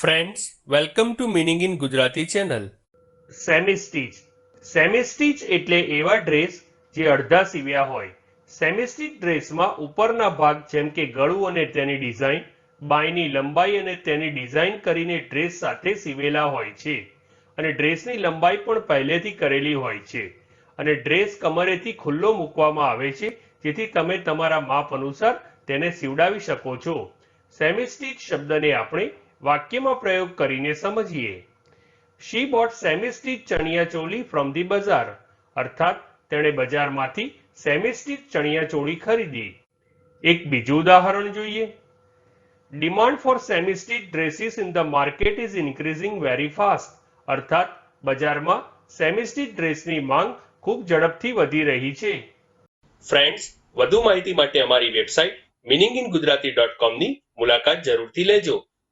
Friends welcome to meaning in Gujarati channel semi stitch semi stitch એટલે એવા dress જે અડધા સીવ્યા હોય. સેમી સ્ટીચ ડ્રેસમાં ઉપરના ભાગ જેમ કે ગળું અને તેની ડિઝાઇન બાયની લંબાઈ અને તેની ડિઝાઇન કરીને ડ્રેસ સાથે સીવેલા હોય છે. અને ડ્રેસની લંબાઈ પણ પહેલેથી કરેલી હોય છે. અને ડ્રેસ કમરેથી ખુલ્લો મૂકવામાં આવે છે, જેથી તમે તમારા માપ અનુસાર તેને સીવડાવી શકો છો. સેમી સ્ટીચ શબ્દને આપણે વાક્યમાં પ્રયોગ કરીને સમજીએ. She bought semi chaniya choli from the bazaar અર્થાત, તેણે બજારમાંથી સેમી સ્ટીચ ચણિયા ચોળી ખરીદી. એક બીજું ઉદાહરણ જોઈએ. Demand for semi dresses in the market is increasing very fast અર્થાત, બજારમાં સેમી ડ્રેસની માંગ ખૂબ ઝડપથી વધી રહી છે. ફ્રેન્ડ્સ વધુ માહિતી માટે અમારી website meaning in Gujarati dot કોમની મુલાકાત જરૂરથી લેજો.